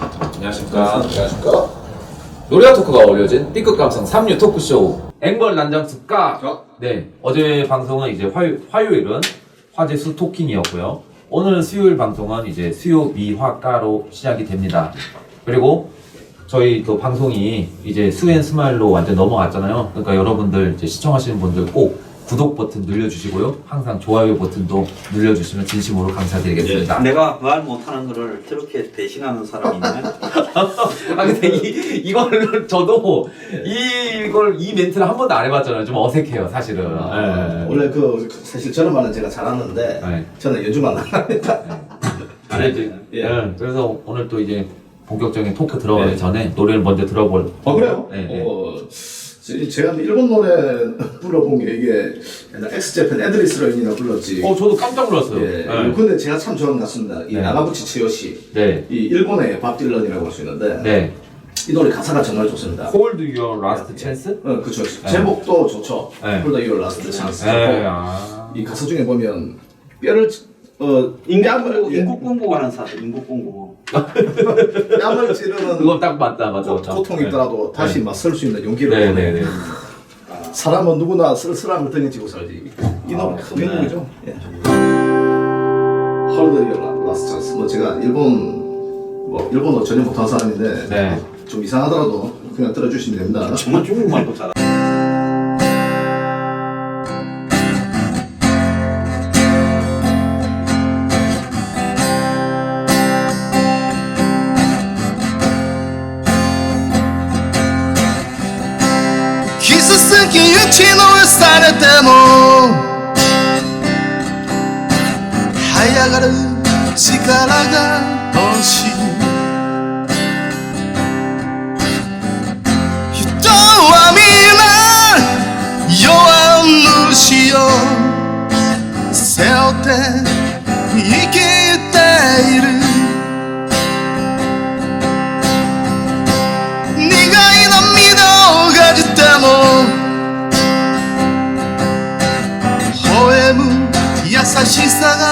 안녕하십니까. 안녕하십니까? 노래와 토크가 어울려진 B급 감성 3류 토크쇼 앵벌 난장습가 어? 네 어제 방송은 이제 화요, 화요일은 화제 수 토킹이었고요 오늘 수요일 방송은 이제 수요 미화가로 시작이 됩니다 그리고 저희 또 방송이 이제 수앤 스마일로 완전 넘어갔잖아요 그러니까 여러분들 이제 시청하시는 분들 꼭 구독 버튼 눌러주시고요 항상 좋아요 버튼도 눌러주시면 진심으로 감사드리겠습니다 내가 말 못하는 거를 저렇게 대신하는 사람이 있네. 아 근데 이 이걸 저도 이걸 이 멘트를 한 번도 안 해봤잖아요. 좀 어색해요, 사실은. 네. 원래 그그 사실 저런 말은 제가 잘하는데 네. 저는 연주만 안 합니다. 안 했지. 예. 네. 그래서 오늘 또 이제 본격적인 토크 들어가기 네. 전에 노래를 먼저 들어볼. 어 그래요? 네, 네. 어, 제- 제가 일본 노래 불러본 게 이게 엑스제팬 애드리스로인이나 불렀지. 어, 저도 깜짝 놀랐어요. 예. 네. 근데 제가 참 좋아하는 가수입니다. 이 네. 나가부치 츠요시. 네. 이 일본의 밥 딜런이라고 할 수 있는데 네. 이 노래 가사가 정말 좋습니다. Hold Your Last Chance? 어, 그쵸. 제목도 좋죠. 네. Hold Your Last Chance. 네. 아. 이 가사 중에 보면 뼈를 어 인간을 뺨을 인국 공부하는 사람, 인국 공부. 뺨을 찌르는 그거 딱 맞다, 맞다. 고, 맞다. 고통이 있더라도 다시 네. 막설 수 있는 용기를 네, 보내. 네, 네. 사람은 누구나 쓸쓸함을 등에 지고 살지. 이 아, 큰 명곡이죠. 예. 헐드 라스트 찬스. 뭐 제가 일본 뭐 일본어 전혀 못하는 사람인데 네. 좀 이상하더라도 그냥 들어주시면 됩니다. 정말 중국말도 잘하. 시사가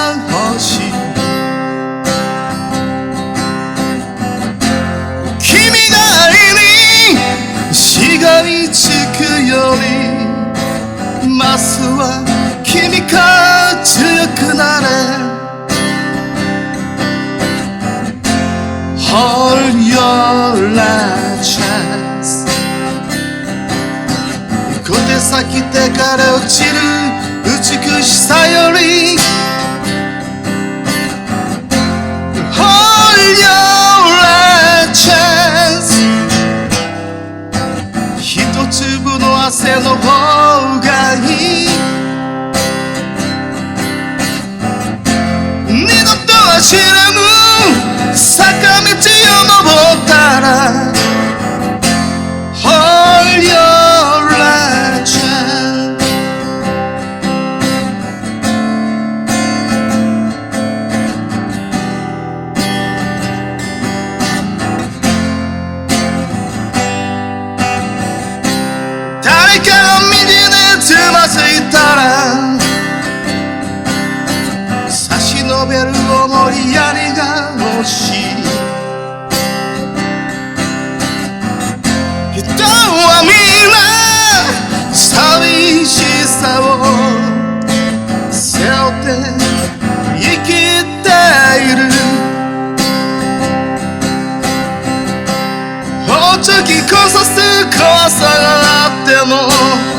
こそす怖さがあっても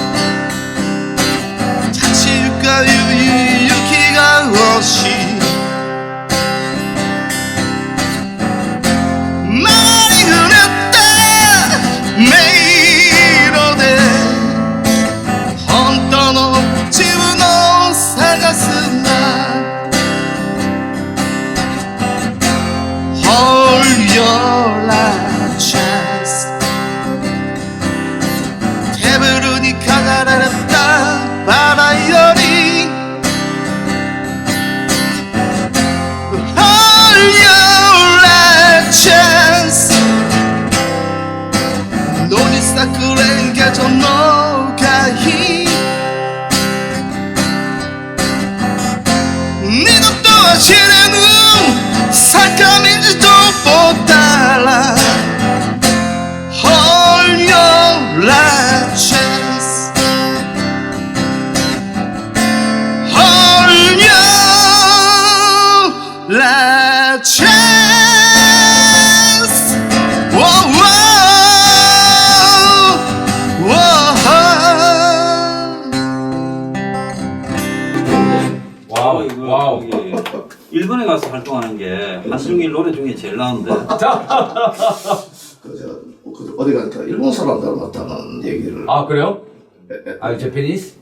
그저 그 어디 가니까 일본 사람 닮았다는 얘기를 아 그래요? 아 제페니스?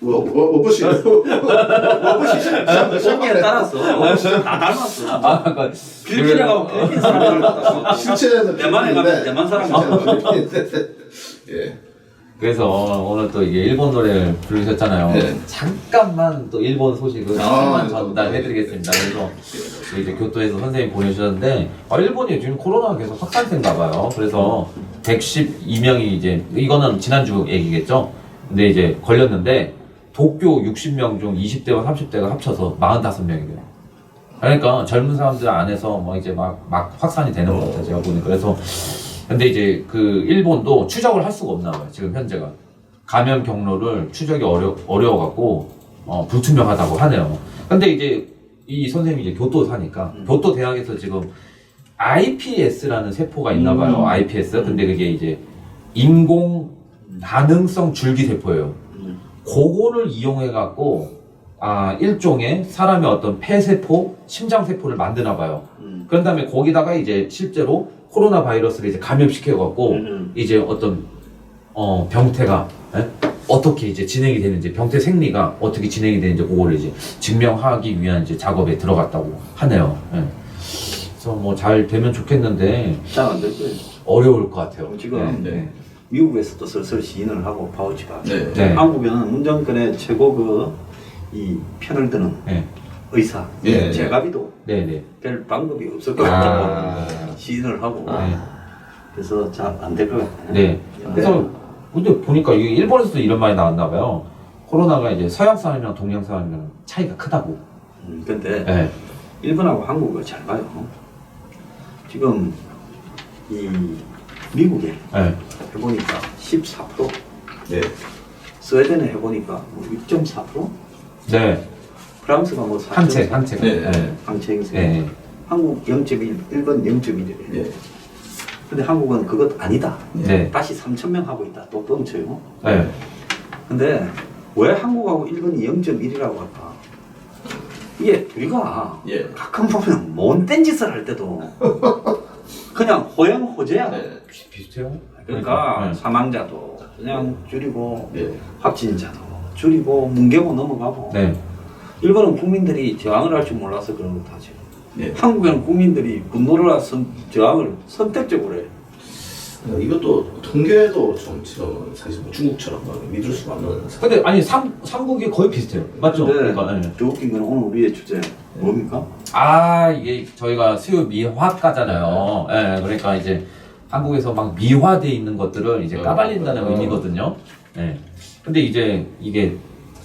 뭐, 워워버시 워버시 거기에 따라서 다 닮았어. 아 아까 필리핀에 가면 필리핀 사람들 같았어. 실체는 대만에 가면 대만 사람 예. 그래서 오늘 또 이게 일본 노래를 부르셨잖아요. 네. 잠깐만 또 일본 소식을 아, 잠깐만 네. 전달해드리겠습니다. 그래서 이제 교토에서 선생님 보내주셨는데 아, 일본이 지금 코로나 가 계속 확산세인가 봐요. 그래서 112명이 이제 이거는 지난주 얘기겠죠. 근데 이제 걸렸는데 도쿄 60명 중 20대와 30대가 합쳐서 45명이래요. 그러니까 젊은 사람들 안에서 뭐 이제 막, 막 확산이 되는 것 같아요. 제가 보니 그래서 근데 이제 그 일본도 추적을 할 수가 없나 봐요. 지금 현재가 감염 경로를 추적이 어려 어려워 갖고 어, 불투명하다고 하네요. 근데 이제 이 선생님이 이제 교토 사니까 교토 대학에서 지금 IPS라는 세포가 있나 봐요. IPS. 근데 그게 이제 인공 반응성 줄기 세포예요. 음. 그거를 이용해 갖고 아 일종의 사람의 어떤 폐 세포, 심장 세포를 만드나 봐요. 음. 그런 다음에 거기다가 이제 실제로 코로나 바이러스를 이제 감염시켜 갖고 음. 이제 어떤 어 병태가 예? 어떻게 이제 진행이 되는지 병태 생리가 어떻게 진행이 되는지 그거를 이제 증명하기 위한 이제 작업에 들어갔다고 하네요. 예. 그래서 뭐 잘 되면 좋겠는데 잘안 될 거예요. 어려울 것 같아요. 지금 네. 네. 미국에서도 슬슬 시인을 하고 파우치가 네. 네. 한국에는 문정권의 최고 그 이 편을 드는 네. 의사 예, 예. 제가비도 네. 네. 별 방법이 없을 것 아. 같아요. 시인을 하고 네. 그래서 잘 안 될 것 같아요. 네. 그래서 근데 보니까 이게 일본에서도 이런 말이 나왔나 봐요. 코로나가 이제 서양 사람이랑 동양 사람이랑 차이가 크다고. 음, 근데 네. 일본하고 한국을 잘 봐요. 지금 이 미국에 네. 해보니까 14%, 예. 스웨덴에 해보니까 뭐 6.4%, 네. 프랑스가 뭐 4.4%, 한 책, 한 책. 네. 네. 항체 행세, 네. 한국 0.1, 일본 0.1이래. 예. 근데 한국은 그것 아니다. 네. 다시 3천 명 하고 있다. 또 뻥쳐요. 네. 근데 왜 한국하고 일본이 0.1이라고 할까? 이게 우리가 예. 가끔 보면 못된 짓을 할 때도 그냥 호영호재야. 네. 비- 비슷해요. 그러니까 네. 사망자도 그냥 줄이고 예. 확진자도 줄이고 뭉개고 넘어가고 네. 일본은 국민들이 저항을 할 줄 몰라서 그런 것도 하죠. 예. 한국에는 국민들이 분노를 선, 저항을 선택적으로 해. 어, 이것도 통계도 좀 지금 사실 뭐 중국처럼 막 믿을 수가 없는 근데 아니 삼 삼국이 거의 비슷해요. 맞죠? 근데 그러니까, 네. 더 웃긴 건 오늘 우리의 주제 뭡니까? 아 이게 저희가 수요 미화과잖아요. 예, 그러니까 이제 한국에서 막 미화돼 있는 것들을 이제 까발린다는 어. 의미거든요. 예. 근데 이제 이게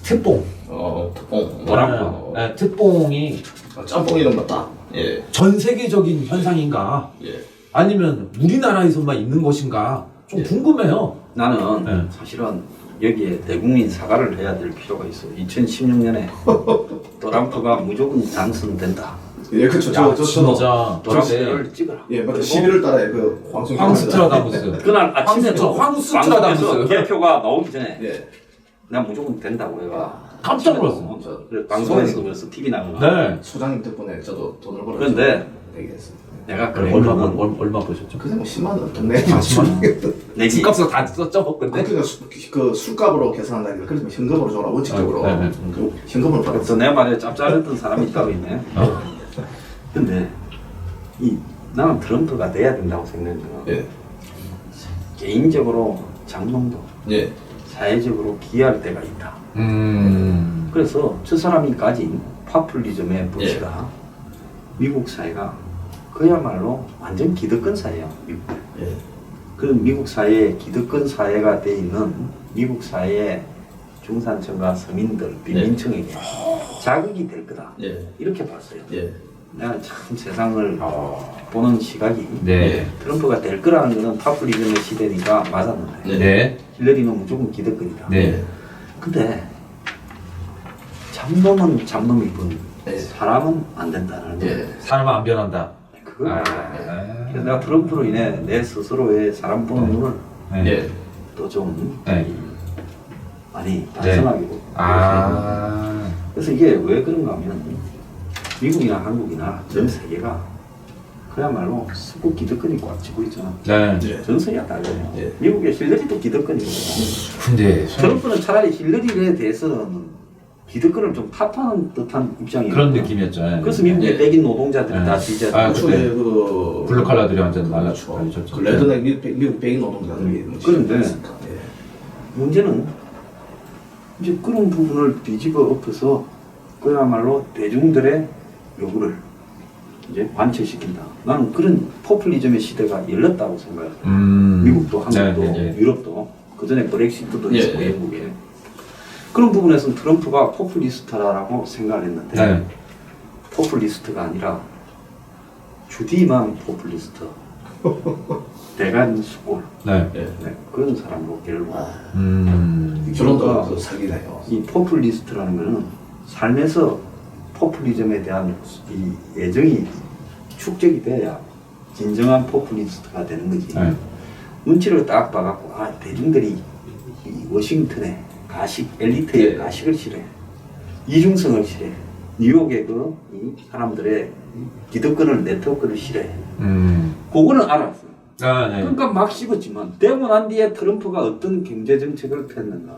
특봉, 어, 특봉 뭐라고? 예, 예, 특봉이 아, 짬뽕 이런 거다. 예. 전 세계적인 현상인가? 예. 아니면 우리나라에서만 있는 것인가? 좀 예. 궁금해요. 나는 네. 사실은 여기에 대국민 사과를 해야 될 필요가 있어. 2016년에 트럼프가 무조건 당선된다. 예, 그렇죠. 야, 저, 저, 저도 진짜 트럼프를 찍어라. 예, 맞죠. 그리고 11월 달에 그 황송 황스트라 다무스. 그날 아침에도 황스트- 황스트라다무스. 개표가 나오기 전에 예. 난 무조건 된다고 해가 깜짝 아침에도 놀랐어. 저- 그래, 방송에서 그래서 TV 나가고 네. 소장님 덕분에 저도 돈을 벌어. 그런데 되게 했습니다. 내가 그런 얼마 얼마 얼마 보셨죠? 그새 뭐 10만 원 동네. 아, 10만 원? 내기 집값을 다 썼죠, 근데. 그러니까 수- 그 술값으로 계산한다니까 그래서 현금으로 줘라 원칙적으로. 네, 네. 그 현금으로 그래서 받았어. 내 말에 짭짤했던 사람이 따로 있네. 어. 근데 이 나는 트럼프가 돼야 된다고 생각해요. 예. 개인적으로 장롱도 예. 사회적으로 기여할 때가 있다. 음. 그래서 저 사람이 가진 파퓰리즘의 부치가 예. 미국 사회가 그야말로 완전 기득권 사회야. 미국. 예. 그 미국 사회에 기득권 사회가 돼 있는 미국 사회의 중산층과 서민들, 빈민층에게 자극이 될 거다. 예. 이렇게 봤어요. 예. 내가 참 세상을 어, 보는 시각이 네. 트럼프가 될 거라는 거는 파퓰리즘의 시대니까 맞았는데 네. 힐러리는 무조건 기득권이다. 네. 근데 잡놈은 잡놈이 뿐 네. 사람은 안 된다는 거. 예. 사람은 안 변한다. 그거. 아, 그래서 내가 트럼프로 인해 내 스스로의 사람 보는 눈을 네. 예. 또좀 네. 많이 단순하게 보고. 아, 그래서 이게 왜 그런가 하면 미국이나 한국이나 전 세계가 그야말로 수국 기득권이 꽉 쥐고 있잖아. 네. 예. 전 세계가 달라요. 예. 미국의 힐러리도 기득권이고 근데 트럼프는 차라리 힐러리에 대해서는 기득권을 좀 탓하는 듯한 입장이에요. 그런 느낌이었죠. 네. 그래서 미국의 예. 백인 노동자들이 네. 다 지지하고 아, 그때 그 블루 칼라들이 완전 그렇죠. 날라쳤죠. 그 레드넥 미국, 백- 백인 노동자들이 뭐 그런데. 예. 문제는 이제 그런 부분을 뒤집어 엎어서 그야말로 대중들의 요구를 이제 관철시킨다. 나는 그런 포퓰리즘의 시대가 열렸다고 생각해요. 음. 미국도 한국도 네, 네, 네. 유럽도 그 전에 브렉시트도 예, 있었고 예. 영국에 그런 부분에서는 트럼프가 포퓰리스트라고 생각을 했는데 네. 포퓰리스트가 아니라 주디만 포퓰리스트 대간 수골 네. 예. 네, 그런 사람으로 결국 음. 결혼도 그 사기네요. 이 포퓰리스트라는 거는 삶에서 포퓰리즘에 대한 이 애정이 축적이 돼야 진정한 포퓰리스트가 되는 거지. 네. 눈치를 딱 봐갖고 아 대중들이 이 워싱턴의 가식 엘리트의 예. 가식을 싫어해 이중성을 싫어해 뉴욕의 그이 사람들의 기득권을 네트워크를 싫어해 음. 그거는 알았어. 아, 네. 그러니까 막 씹었지만 되고 난 뒤에 트럼프가 어떤 경제 정책을 폈는가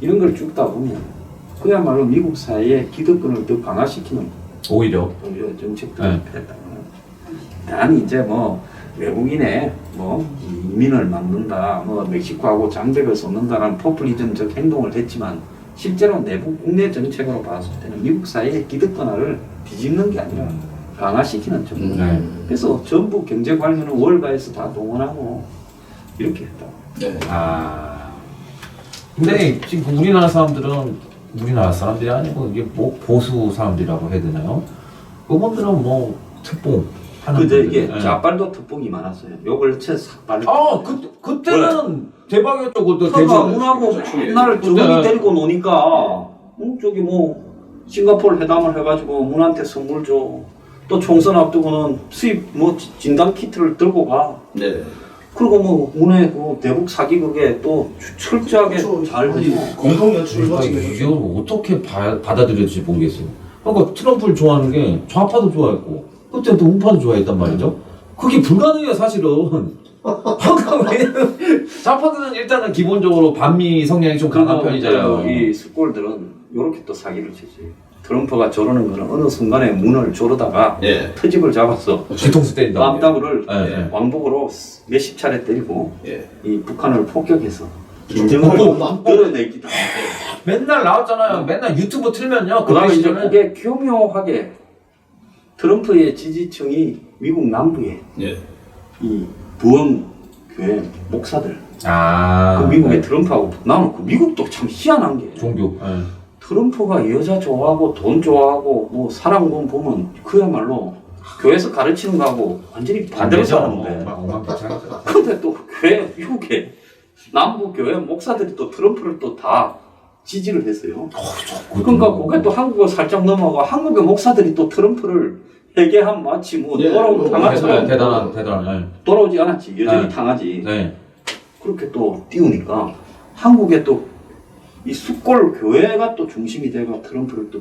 이런 걸 쭉 다 보면 그야말로 미국 사회의 기득권을 더 강화시키는 오히려. 오히려 정책들을 네. 폈다. 난 이제 뭐 외국인의 뭐 이민을 막는다, 뭐 멕시코하고 장벽을 쏟는다라는 포퓰리즘적 행동을 했지만 실제로 내부 국내 정책으로 봤을 때는 미국 사회의 기득권화를 뒤집는 게 아니라 강화시키는 쪽. 음. 네. 그래서 전부 경제 관료는 월가에서 다 동원하고 이렇게 했다. 네. 아. 근데 지금 우리나라 사람들은 우리나라 사람들이 아니고 이게 뭐 보수 사람들이라고 해야 되나요? 그분들은 뭐 특봉 하는 근데 분들. 이게 네. 좌빨도 특봉이 많았어요. 요걸 채싹 빨리. 아, 그 그때는 대박이었죠. 그것도 터가 대중. 문하고 그렇죠. 맨날 그때- 정이 데리고 노니까 어, 저기 뭐 싱가포르 회담을 해가지고 문한테 선물 줘. 또 총선 앞두고는 수입 뭐 지- 진단 키트를 들고 가. 네. 그리고 뭐 문의 그 대북 사기극에 또 추- 철저하게 잘. 공동 연출을 그러니까 이걸 어떻게 봐, 받아들일지 모르겠어요. 그러니까 트럼프를 좋아하는 게 좌파도 좋아했고 그때 또 우파도 좋아했단 말이죠. 그게 불가능해요 사실은. 그러니까 왜냐면 좌파들은 일단은 기본적으로 반미 성향이 좀 강한 편이잖아요. 이 숫골들은 이렇게 또 사기를 치지. 트럼프가 조르는 거는 어느 순간에 문을 조르다가 예. 터집을 잡았어. 뒤통수 때린다. 뺨따구를 네, 네. 왕복으로 몇십 차례 때리고 예. 이 북한을 폭격해서 어, 김정은을 어, 끌어내기도 맨날 나왔잖아요. 맨날 유튜브 틀면요. 그 다음에 이제 그게 교묘하게 트럼프의 지지층이 미국 남부에 예. 이 부흥 교회 목사들 아 그 미국의 네. 트럼프하고 나는 그 미국도 참 희한한 게 종교. 네. 트럼프가 여자 좋아하고 돈 좋아하고 뭐 사랑꾼 보면 그야말로 교회에서 가르치는 거하고 완전히 반대로 반대죠. 사는데. 근데 또 교회 미국의 남부 교회 목사들이 또 트럼프를 또 다 지지를 했어요. 그러니까 그게 또 한국을 살짝 넘어가 한국의 목사들이 또 트럼프를 회개한 마치 뭐 예, 돌아온 뭐 당하처럼 대단한 대단한. 돌아오지 않았지 여전히 네. 당하지 네. 그렇게 또 띄우니까 한국에 또 이 숫골 교회가 또 중심이 돼가 트럼프를 또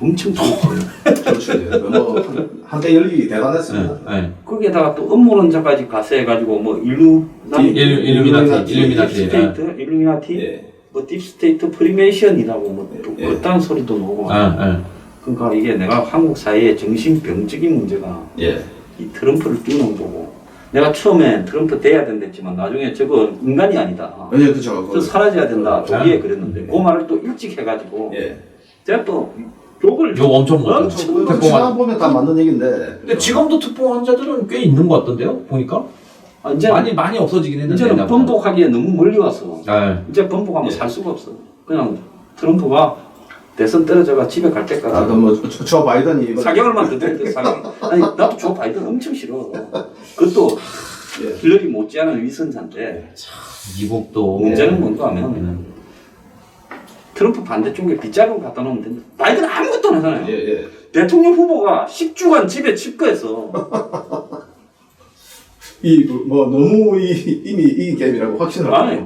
엄청 띄웠어요. 그렇죠. 예. 뭐 한- 열기 대단했습니다. 네. 네. 거기에다가 또 음모론자까지 가세해가지고 뭐 일루 일- 일루미나티, 일루미나티. 딥스테이트, 일루미나티, 예. 뭐 딥스테이트 프리메이션이라고 뭐또 예. 그딴 소리도 나오고 아, 네. 그러니까 이게 내가 한국 사회의 정신병적인 문제가 예. 이 트럼프를 띄우는 거고 내가 처음에 트럼프 돼야 된다 했지만 나중에 저거 인간이 아니다 예, 그렇죠. 저 사라져야 된다 그- 조기에 그랬는데 그 말을 또 일찍 해가지고 예. 제가 또 욕을 욕 엄청 먹었죠. 엄청. 그 시간 보면 다 맞는 얘기인데. 근데 지금도 특보 환자들은 꽤 있는 것 같던데요? 보니까 아, 이제 많이 많이 없어지긴 했는데. 이제는 나보다. 번복하기에 너무 멀리 와서 아, 이제 번복하면 예. 살 수가 없어. 그냥 트럼프가 대선 떨어져가 집에 갈 때까지 아, 그뭐저 바이든이 이번 4개월만 더 되는데 4개월. 아니 나도 조 바이든 엄청 싫어. 그것도 예. 힐러리 못지않은 위선자인데 미국도 문제는 뭔가 하면 트럼프 반대쪽에 빗자루 갖다 놓으면 된다. 바이든 아무것도 안 하잖아요. 예, 예. 대통령 후보가 10주간 집에 집거해서 이뭐 너무 이, 이미 이 게임이라고 확신을 아니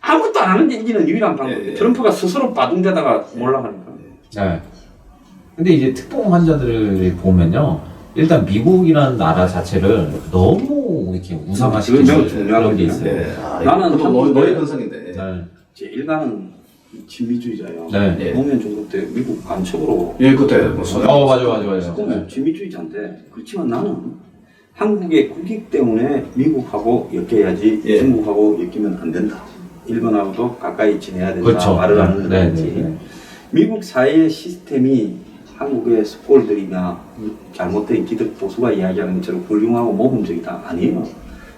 아무것도 안 하는 게 이기는 유일한 방법이에요. 예, 예. 트럼프가 스스로 바둥대다가 몰락하니까. 네. 근데 이제 특봉 환자들을 보면요. 일단 미국이라는 나라 자체를 너무 이렇게 우상화시키는 매우 그런 게 중요하거든요. 있어요. 예. 아, 나는 나는 너, 한국에- 너의 근성인데. 네. 제 일가는 진미주의자예요. 네. 예. 노무현 정부 때 미국 간첩으로 예, 그때 뭐 손해. 어, 맞아, 맞아, 맞아. 그건 진미주의자인데 그렇지만 나는 한국의 국익 때문에 미국하고 엮여야지 예. 중국하고 엮이면 안 된다. 일본하고도 가까이 지내야 된다. 그렇죠. 말을 하는 네, 거지. 네, 네. 미국 사회 시스템이 한국의 스콜들이나 잘못된 기득 보수가 이야기하는 것처럼 훌륭하고 모범적이다. 아니에요.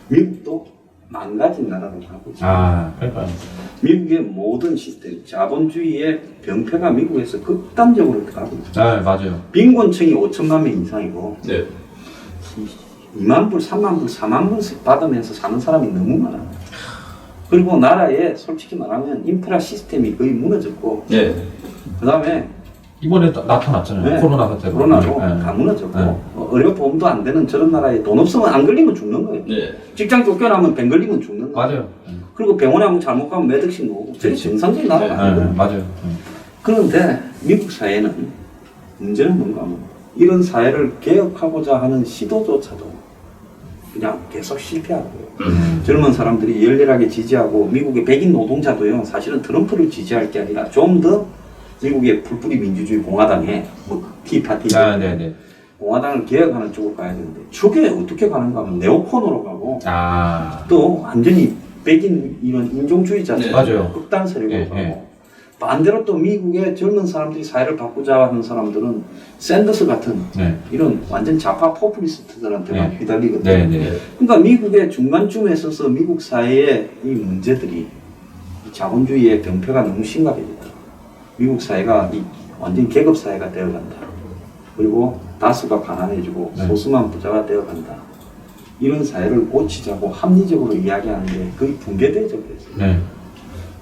미국도 망가진 나라로 가고 있어요. 아, 그러니까요. 미국의 모든 시스템, 자본주의의 병폐가 미국에서 극단적으로 가고 있어요. 네, 맞아요. 빈곤층이 5천만 명 이상이고 네. 2만 불, 3만 불, 4만 불씩 받으면서 사는 사람이 너무 많아요. 그리고 나라에 솔직히 말하면 인프라 시스템이 거의 무너졌고 예. 그 다음에 이번에 또 나타났잖아요. 네. 코로나 사태로. 코로나로 네. 다 무너졌고 네. 어, 의료 보험도 안 되는 저런 나라에 돈 없으면 안 걸리면 죽는 거예요. 예. 직장 쫓겨나면 병 걸리면 죽는 거예요. 맞아요. 네. 그리고 병원에 한번 잘못 가면 몇 억씩 나오고 저게 그렇지. 정상적인 나라가 네, 아니거든요. 맞아요. 네. 그런데 미국 사회는 문제는 뭔가 하면 이런 사회를 개혁하고자 하는 시도조차도 그냥 계속 실패하고요. 음. 젊은 사람들이 열렬하게 지지하고 미국의 백인 노동자도요 사실은 트럼프를 지지할 게 아니라 좀 더 미국의 풀뿌리 민주주의 공화당에 뭐 티파티 아, 네, 네. 공화당을 개혁하는 쪽으로 가야 되는데 저게 어떻게 가는가 하면 네오콘으로 가고 아, 또 완전히 백인 이런 인종주의자 네. 맞아요. 극단 세력으로 예, 가고 예. 반대로 또 미국의 젊은 사람들이 사회를 바꾸자 하는 사람들은 샌더스 같은 네. 이런 완전 좌파 포퓰리스트들한테만 네. 휘달리거든요. 네, 네. 그러니까 미국의 중간쯤에 서서 미국 사회의 이 문제들이 이 자본주의의 병폐가 너무 심각해졌다. 미국 사회가 이 완전 계급 사회가 되어간다. 그리고 다수가 가난해지고 네. 소수만 부자가 되어간다. 이런 사회를 고치자고 합리적으로 이야기하는데 거의 붕괴되죠. 그래서.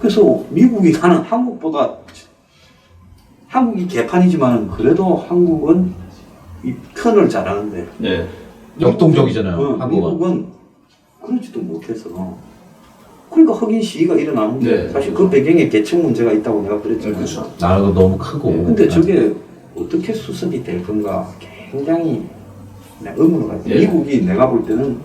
네. 그래서 미국이 나는 한국보다 한국이 개판이지만 그래도 한국은 이 편을 잘하는데 예. 역동적이잖아요, 어, 한국은. 미국은 그러지도 못해서 그러니까 흑인 시위가 일어나는 게 네. 사실 그 배경에 계층 문제가 있다고 내가 그랬잖아요. 그렇죠. 나라도 너무 크고. 네, 근데 저게 어떻게 수습이 될 건가 굉장히 의문을 가요. 예. 미국이 내가 볼 때는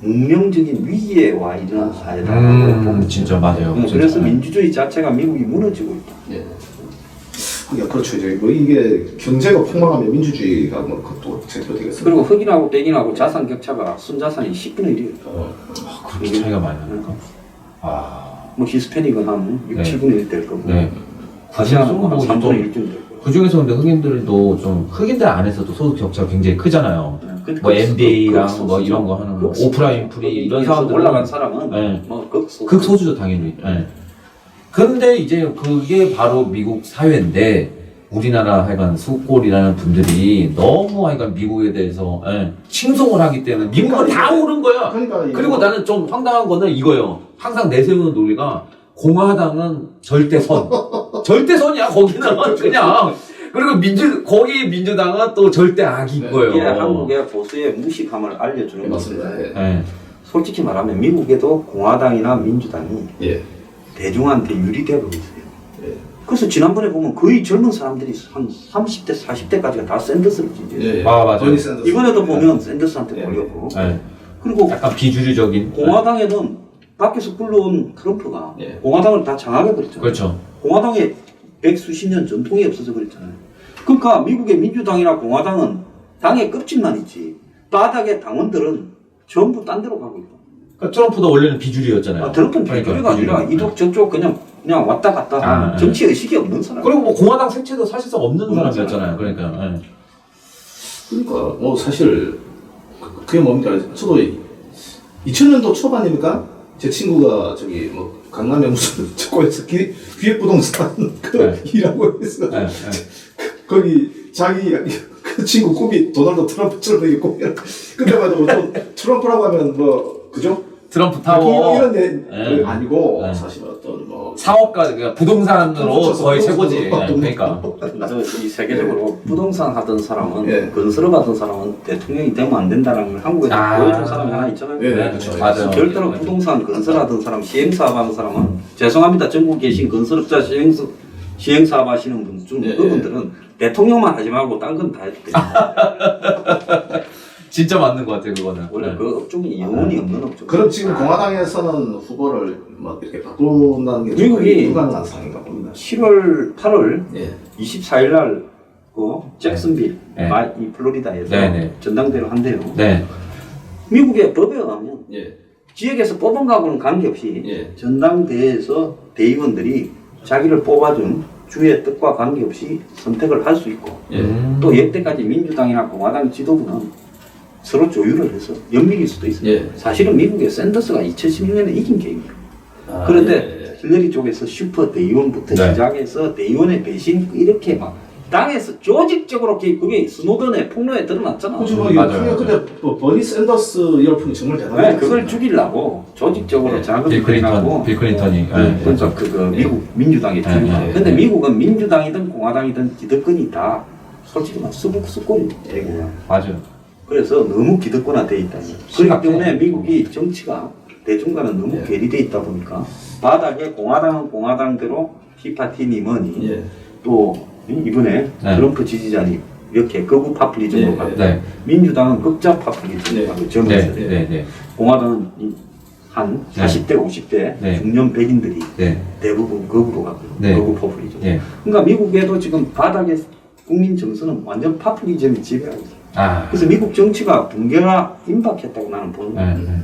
문명적인 위기에 와 있는 사회다. 음, 진짜 맞아요. 네, 진짜. 그래서 민주주의 자체가 미국이 무너지고 있다. 예. 야, 그렇죠. 이제 뭐 이게 경제가 폭망하면 민주주의가 뭐 그것도 제대로 되겠습니다. 그리고 흑인하고 백인하고 자산 격차가 순자산이 10분의 1이에요. 어, 아, 그렇게 차이가 많이 나니까. 아, 뭐 히스패닉은 한 6, 네. 7분의 1 될 거고 네. 아시아는 뭐한 좀- 3분의 1쯤 될 거고. 그 중에서 근데 흑인들도 좀 흑인들 안에서도 소득 격차가 굉장히 크잖아요. 네, 그- 뭐 극- MBA랑 극소수죠. 뭐 이런 거 하는 거, 극소수죠. 오프라인 프리 이런 사람들은 올라간 사람은 네. 뭐 극소수. 극소수죠 당연히. 예. 근데 이제 그게 바로 미국 사회인데 우리나라 하여간 수골이라는 분들이 너무 하여간 미국에 대해서 예, 칭송을 하기 때문에 미국은 다 오른 거야. 그러니까 이거- 그리고 나는 좀 황당한 거는 이거예요. 항상 내세우는 논리가 공화당은 절대선. 절대선이야 거기는 그냥. 그리고 민주 거기 민주당은 또 절대 악인 네, 거예요. 이게 한국의 보수의 무식함을 알려주는 예, 맞습니다. 것인데 예. 예. 솔직히 말하면 미국에도 공화당이나 민주당이 예. 대중한테 유리되고 있어요. 예. 그래서 지난번에 보면 거의 젊은 사람들이 한 30대, 40대까지가 다 샌더스를 지지해요. 예. 아, 맞아요. 버니 샌더스. 이번에도 보면 샌더스한테 예. 걸렸고 예. 그리고 약간 비주류적인. 공화당에는 밖에서 불러온 트럼프가 예. 공화당을 다 장악해 버렸잖아요. 그렇죠. 공화당에 백수십 년 전통이 없어져 버렸잖아요. 그러니까 미국의 민주당이나 공화당은 당의 껍질만 있지 바닥의 당원들은 전부 딴 데로 가고 있다. 그러니까 트럼프도 원래는 비주류였잖아요. 아, 트럼프는 그러니까 비주류가 아니라 비주류. 이쪽 저쪽 그냥 그냥 왔다 갔다 아, 하는 네. 정치 의식이 없는 사람. 그리고 뭐 공화당 색채도 사실상 없는 없는 사람이었잖아요. 그러니까. 예. 그러니까 뭐 사실 그- 그게 뭡니까? 저도 2000년도 초반이니까 제 친구가 저기 뭐 강남에 무슨 저거에서 기, 기획부동 산 그 네. 일하고 있어. 네, 네. 거기 자기 그 친구 꿈이 도널드 트럼프처럼 되게 꿈이라. 그래가지고 또 트럼프라고 하면 뭐 그죠? 트럼프 타워 이런 데 네. 아니고 네. 사실 어떤 뭐 사업가 그러니까 부동산으로 그렇죠. 거의 최고지. 예, 부동산. 그러니까. 그래서 이 세계적으로 부동산 하던 사람은 예. 건설업 하던 사람은 대통령이 되면 안 된다는 걸 한국에서 아. 보여준 사람이 하나 있잖아요. 예, 네, 그렇죠. 맞아요. 별도로 부동산 건설하던 사람, 시행사업 하는 사람은 죄송합니다. 전국 계신 건설업자 시행, 시행사업 하시는 분중 예, 그분들은 대통령만 하지 말고 딴 건다 해도 돼요. 진짜 맞는 것 같아요 그거는. 원래 네. 그 업종이 영혼이 없는 업종. 그럼 지금 공화당에서는 후보를 뭐 이렇게 바꾼다는 게 미국이- 불가능한 상인가 봅니다. 7월 8월 예. 24일 날그 잭슨빌, 네. 마- 이 플로리다에서 네, 네. 전당대회를 한대요. 네. 미국의 법에 의하면 예. 지역에서 뽑은 거하고는 관계없이 예. 전당대회에서 대의원들이 자기를 뽑아준 주의 뜻과 관계없이 선택을 할 수 있고 예. 음. 또 역대까지 민주당이나 공화당 지도부는 서로 조율을 해서 연밀일 수도 있습니다. 예. 사실은 미국의 샌더스가 2016년에 이긴 게임이에요. 아, 그런데 예, 예. 힐러리 쪽에서 슈퍼 대의원부터 네. 시작해서 대의원의 배신 이렇게 막 당에서 조직적으로 그- 그게 스노던의 폭로에 드러났잖아. 그죠, 뭐, 맞아요. 이거 근데 뭐 버니 샌더스 열풍이 정말 대단하지 네, 그걸? 죽이려고 조직적으로 네. 자금을 빌 클린턴, 들여가고 빌 클린턴이. 네, 네. 그래서 그, 그 미국 민주당이 네, 죽이려. 네, 근데 네. 미국은 민주당이든 공화당이든 기득권이 다 솔직히 말 수북수권이 되고요. 맞아요. 그래서 너무 기득권화돼 있다. 그렇기 심각해. 때문에 미국이 정치가 대중과는 너무 예. 괴리돼 있다 보니까 바닥에 공화당은 공화당대로 티파티니 뭐니 예. 또 이번에 네. 트럼프 지지자니 이렇게 극우 파퓰리즘으로 예, 가고 네. 민주당은 극자 파퓰리즘으로 네. 가고 네. 점에서 네. 네. 공화당은 이- 한 네. 40대 50대 네. 중년 백인들이 네. 대부분 극우로 가고 네. 극우 포퓰리즘. 네. 그러니까 미국에도 지금 바닥에 국민 정서는 완전 파퓰리즘이 지배하고 있어요. 아. 그래서 미국 정치가 붕괴가 임박했다고 나는 보는 거예요. 네. 네.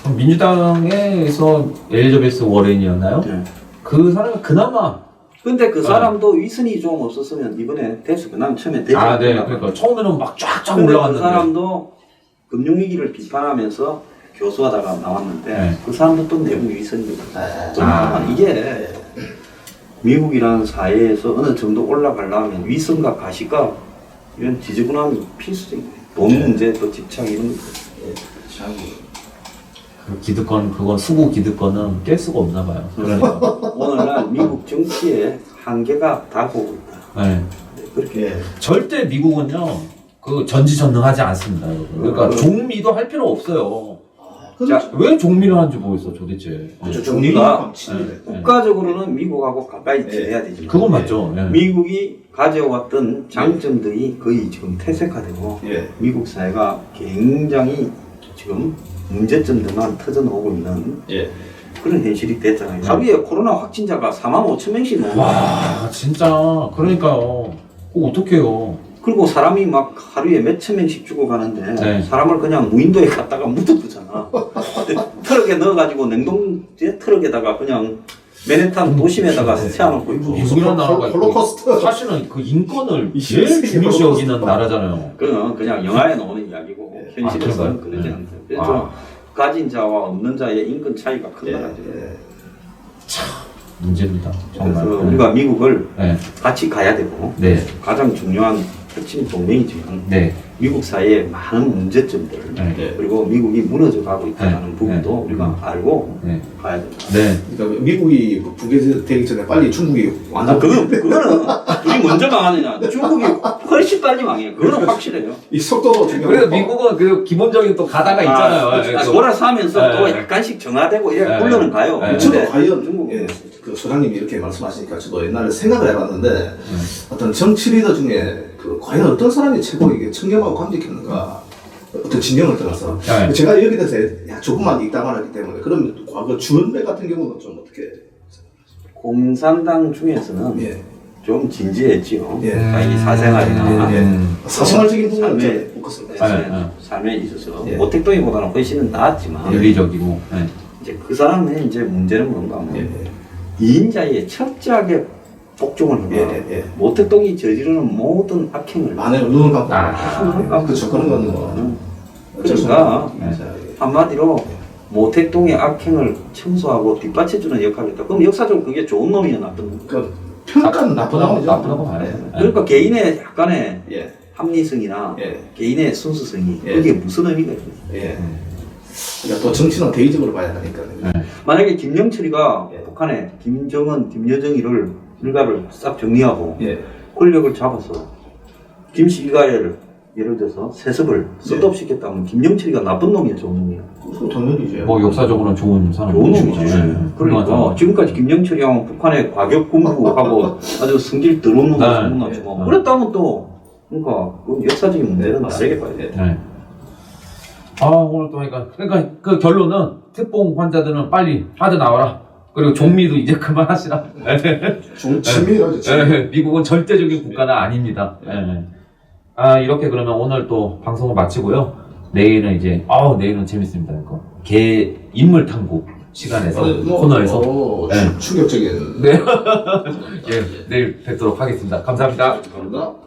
그럼 민주당에서 엘리자베스 워렌이었나요? 네. 그 사람이 그나마 근데 그 사람도 위선이 좀 없었으면 이번에 됐을 거예요. 난 처음에 됐을 아, 네. 그러니까 처음에는 막 쫙쫙 근데 그 올라갔는데. 사람도 금융위기를 비판하면서 교수하다가 나왔는데 네. 그 사람도 또 내부 위선이 있어요. 아, 이게 미국이라는 사회에서 어느 정도 올라가려면 위선과 가시가 이런 지저분함이 필수적인. 돈 네. 문제, 또 집착 이런 거. 예. 참. 그 기득권 그건 수구 기득권은 깰 수가 없나 봐요. 그러니까. 오늘날 미국 정치의 한계가 다가오고 있다. 네. 네, 그렇게 예. 절대 미국은요. 그 전지전능하지 않습니다, 여러분. 그러니까 그- 종미도 할 필요 없어요. 자, 자, 왜 종미를 하는지 모르겠어, 도대체. 그렇죠. 네. 종리가 정리가 네. 국가적으로는 미국하고 가까이 지내야 되지만 그건 맞죠. 네. 미국이 가져왔던 장점들이 거의 지금 퇴색화되고 예. 미국 사회가 굉장히 지금 문제점들만 터져 나오고 있는 예. 그런 현실이 됐잖아요. 네. 하루에 코로나 확진자가 4만 5천 명씩 넘어. 와, 진짜. 그러니까요. 그거 어떡해요. 그리고 사람이 막 하루에 몇천 명씩 죽어가는데 네. 사람을 그냥 무인도에 갖다가 묻어두잖아. 트럭에 넣어가지고 냉동제 트럭에다가 그냥 맨해탄 도심에다가 네. 세워놓고 있고. 미국이라는 나라가 있고, 홀로코스트. 사실은 그 인권을 이 제일 중요시 여기는. 나라잖아요. 그건 그냥 영화에 나오는 이야기고 네. 현실에서는 아? 그러지 네. 않아요. 그래서 아. 좀 가진 자와 없는 자의 인권 차이가 큰 예. 나라죠. 예. 문제입니다. 정말. 그래서 네. 우리가 미국을 네. 같이 가야 되고 네. 가장 중요한 핵심 동맹이지만 네. 미국 사이의 많은 문제점들 네. 예. 그리고 미국이 무너져 가고 있다는 네. 부분도 네. 우리가 알고 네. 가야 된다. 네. 그러니까 미국이 북에되기 전에 빨리 중국이 아, 완전 그거, 그거는 둘이 먼저 망하느냐. 중국이 훨씬 빨리 망해요. 그거는 확실해요. 이 속도도 중요하고 그래서 미국은 그 기본적인 또 가다가 있잖아요. 아, 또. 돌아서 하면서 네. 또 약간씩 정화되고 이래 네. 굴러는 가요. 네. 저도 근데 과연 중국 예, 그 소장님이 이렇게 말씀하시니까 저도 옛날에 생각을 해봤는데 어떤 정치 리더 중에 그 과연 어떤 사람이 최고 이게 청렴하고 감격했는가 어떤 진영을 떠나서 네. 제가 여기 대해서 야, 조금만 읽다만 하기 때문에 그럼 과거 주은배 같은 경우는 좀 어떻게 공산당 중에서는 예. 좀 진지했지요. 예. 자기 사생활이나 예, 예. 음. 사생활적인 부분은 삶에, 좀 포커스가 삶에, 네, 네. 삶에 있어서 예. 모택동이보다는 훨씬 나았지만 윤리적이고. 네. 이제 그 사람의 이제 문제는 뭔가 하면 예, 예. 이인자의 철저하게 복종을 하고 예, 예, 예. 모택동이 저지르는 모든 악행을 만에 눈을 감고 아, 아, 그렇죠 그런 거는 뭐 어쩔 수 그러니까 없는 예. 한마디로 모택동의 악행을 청소하고 뒷받쳐주는 역할을 했다. 그럼 역사적으로 그게 좋은 놈이야 나쁜 놈. 그 평가는 나쁘다고 하죠. 나쁘다고 봐요. 예. 그러니까 개인의 약간의 예. 합리성이나 예. 개인의 순수성이 예. 그게 무슨 의미가 있냐. 예. 그러니까 또 정치는 대의적으로 봐야 하니까. 네. 만약에 김영철이가 예. 북한에 김정은, 김여정 이를 일가를 싹 정리하고 예. 권력을 잡아서 김씨 일가를 예를 들어서 세습을 셋업시켰다면 김영철이가 나쁜 놈이야 좋은 놈이야 그거 당연히죠. 뭐 역사적으로는 좋은 사람. 좋은 놈이지 네. 훌륭한 그러니까. 지금까지 김영철이하고 북한의 과격 군부하고 아주 성질 더러운 놈을 네. 소문났지 뭐 네. 그랬다면 또 그러니까 그건 역사적인 문제는 다르게 봐야 돼 네. 아 오늘 또 하니까 그러니까 그 결론은 특봉 환자들은 빨리 빠져나와라. 그리고 종미도 이제 그만하시라. 좀. 친밀. 예, 미국은 절대적인 국가는 아닙니다. 예. 아 이렇게 그러면 오늘 또 방송을 마치고요. 내일은 이제 아 내일은 재밌습니다. 이거 개 인물 탐구 시간에서 어, 뭐, 코너에서 어, 네. 충격적인. 네. 예 내일 뵙도록 하겠습니다. 감사합니다. 감사합니다.